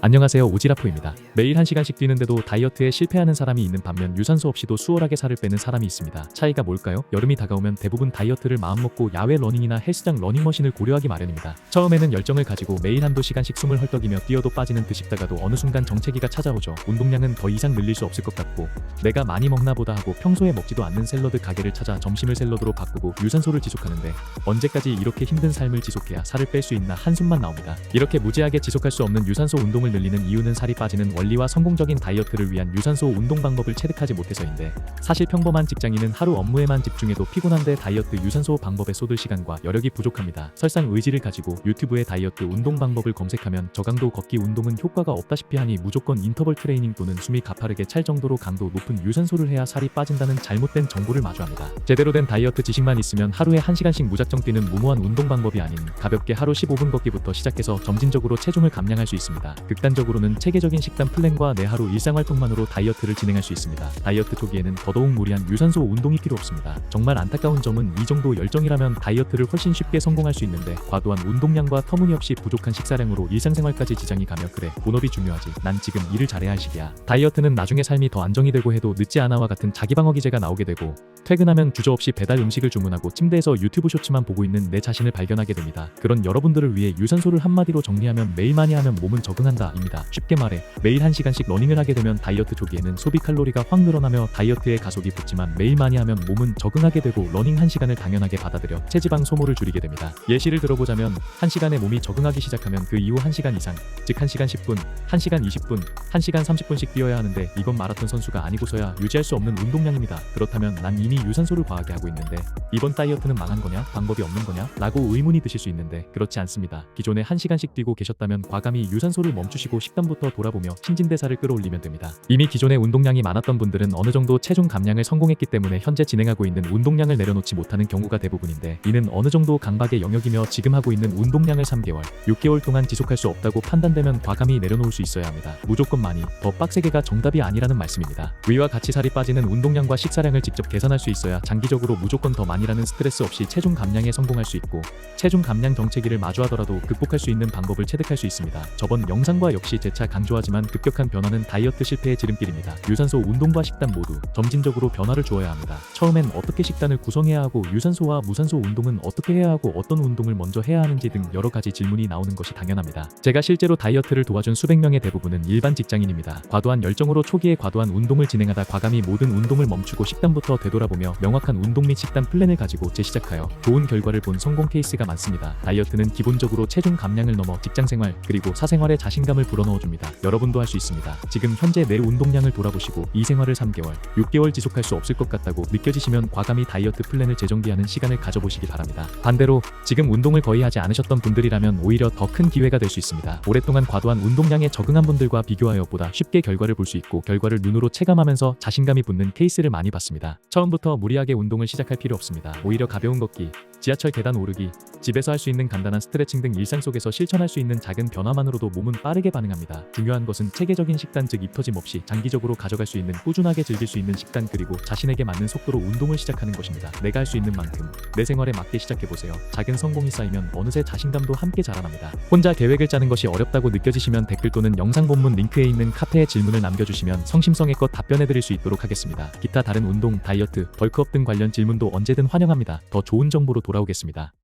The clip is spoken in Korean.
안녕하세요 오지라포입니다. 매일 1시간씩 뛰는데도 다이어트에 실패하는 사람이 있는 반면 유산소 없이도 수월하게 살을 빼는 사람이 있습니다. 차이가 뭘까요? 여름이 다가오면 대부분 다이어트를 마음먹고 야외 러닝이나 헬스장 러닝머신을 고려하기 마련입니다. 처음에는 열정을 가지고 매일 한두 시간씩 숨을 헐떡이며 뛰어도 빠지는 듯 싶다가도 어느 순간 정체기가 찾아오죠. 운동량은 더 이상 늘릴 수 없을 것 같고 내가 많이 먹나 보다 하고 평소에 먹지도 않는 샐러드 가게를 찾아 점심을 샐러드로 바꾸고 유산소를 지속하는데 언제까지 이렇게 힘든 삶을 지속해야 살을 뺄 수 있나 한숨만 나옵니다. 이렇게 무제하게 지속할 수 없는 유산소 운동을 늘리는 이유는 살이 빠지는 원리와 성공적인 다이어트를 위한 유산소 운동 방법을 체득하지 못해서인데 사실 평범한 직장인은 하루 업무에만 집중해도 피곤한데 다이어트 유산소 방법에 쏟을 시간과 여력이 부족합니다. 설상 의지를 가지고 유튜브에 다이어트 운동 방법을 검색하면 저강도 걷기 운동은 효과가 없다시피 하니 무조건 인터벌 트레이닝 또는 숨이 가파르게 찰 정도로 강도 높은 유산소를 해야 살이 빠진다는 잘못된 정보를 마주합니다. 제대로 된 다이어트 지식만 있으면 하루에 1시간씩 무작정 뛰는 무모한 운동 방법이 아닌 가볍게 하루 15분 걷기부터 시작해서 점진적으로 체중을 감량할 수 있습니다. 극단적으로는 체계적인 식단 플랜과 내 하루 일상 활동만으로 다이어트를 진행할 수 있습니다. 다이어트 초기에는 더더욱 무리한 유산소 운동이 필요 없습니다. 정말 안타까운 점은 이 정도 열정이라면 다이어트를 훨씬 쉽게 성공할 수 있는데 과도한 운동량과 터무니없이 부족한 식사량으로 일상생활까지 지장이 가며 그래 본업이 중요하지 난 지금 일을 잘해야 할 시기야. 다이어트는 나중에 삶이 더 안정이 되고 해도 늦지 않아와 같은 자기방어 기제가 나오게 되고 퇴근하면 주저없이 배달 음식을 주문하고 침대에서 유튜브 쇼츠만 보고 있는 내 자신을 발견하게 됩니다. 그런 여러분들을 위해 유산소를 한마디로 정리하면 매일 많이 하면 몸은 적응한다 입니다. 쉽게 말해 매일 1시간씩 러닝을 하게 되면 다이어트 초기에는 소비 칼로리가 확 늘어나며 다이어트에 가속이 붙지만 매일 많이 하면 몸은 적응하게 되고 러닝 1시간을 당연하게 받아들여 체지방 소모를 줄이게 됩니다. 예시를 들어보자면 1시간에 몸이 적응하기 시작하면 그 이후 1시간 이상 즉 1시간 10분, 1시간 20분, 1시간 30분씩 뛰어야 하는데 이건 마라톤 선수가 아니고서야 유지할 수 없는 운동량입니다. 그렇다면 난 이미 유산소를 과하게 하고 있는데 이번 다이어트는 망한 거냐? 방법이 없는 거냐? 라고 의문이 드실 수 있는데 그렇지 않습니다. 기존에 1시간씩 뛰고 계셨다면 과감히 유산소를 멈추시 고 식단부터 돌아보며 신진대사를 끌어올리면 됩니다. 이미 기존에 운동량이 많았던 분들은 어느 정도 체중 감량을 성공했기 때문에 현재 진행하고 있는 운동량을 내려놓지 못하는 경우가 대부분인데 이는 어느 정도 강박의 영역이며 지금 하고 있는 운동량을 3개월, 6개월 동안 지속할 수 없다고 판단되면 과감히 내려놓을 수 있어야 합니다. 무조건 많이, 더 빡세게가 정답이 아니라는 말씀입니다. 위와 같이 살이 빠지는 운동량과 식사량을 직접 계산할 수 있어야 장기적으로 무조건 더 많이라는 스트레스 없이 체중 감량에 성공할 수 있고 체중 감량 정체기를 마주하더라도 극복할 수 있는 방법을 체득할 수 있습니다. 저번 영상과 역시 재차 강조하지만 급격한 변화는 다이어트 실패의 지름길입니다. 유산소 운동과 식단 모두 점진적으로 변화를 주어야 합니다. 처음엔 어떻게 식단을 구성해야 하고 유산소와 무산소 운동은 어떻게 해야 하고 어떤 운동을 먼저 해야 하는지 등 여러 가지 질문이 나오는 것이 당연합니다. 제가 실제로 다이어트를 도와준 수백 명의 대부분은 일반 직장인입니다. 과도한 열정으로 초기에 과도한 운동을 진행하다 과감히 모든 운동을 멈추고 식단부터 되돌아보며 명확한 운동 및 식단 플랜을 가지고 재시작하여 좋은 결과를 본 성공 케이스가 많습니다. 다이어트는 기본적으로 체중 감량을 넘어 직장생활 그리고 사생활에 자신감을 불어넣어줍니다. 여러분도 할 수 있습니다. 지금 현재 내 운동량을 돌아보시고 이 생활을 3개월, 6개월 지속할 수 없을 것 같다고 느껴지시면 과감히 다이어트 플랜을 재정비하는 시간을 가져보시기 바랍니다. 반대로 지금 운동을 거의 하지 않으셨던 분들이라면 오히려 더 큰 기회가 될 수 있습니다. 오랫동안 과도한 운동량에 적응한 분들과 비교하여 보다 쉽게 결과를 볼 수 있고 결과를 눈으로 체감하면서 자신감이 붙는 케이스를 많이 봤습니다. 처음부터 무리하게 운동을 시작할 필요 없습니다. 오히려 가벼운 걷기, 지하철 계단 오르기, 집에서 할 수 있는 간단한 스트레칭 등 일상 속에서 실천할 수 있는 작은 변화만으로도 몸은 빠르게 반응합니다. 중요한 것은 체계적인 식단 즉 입터짐 없이 장기적으로 가져갈 수 있는 꾸준하게 즐길 수 있는 식단 그리고 자신에게 맞는 속도로 운동을 시작하는 것입니다. 내가 할 수 있는 만큼 내 생활에 맞게 시작해보세요. 작은 성공이 쌓이면 어느새 자신감도 함께 자라납니다. 혼자 계획을 짜는 것이 어렵다고 느껴지시면 댓글 또는 영상 본문 링크에 있는 카페에 질문을 남겨주시면 성심성의껏 답변해드릴 수 있도록 하겠습니다. 기타 다른 운동, 다이어트, 벌크업 등 관련 질문도 언제든 환영합니다. 더 좋은 정보로 돌아오겠습니다.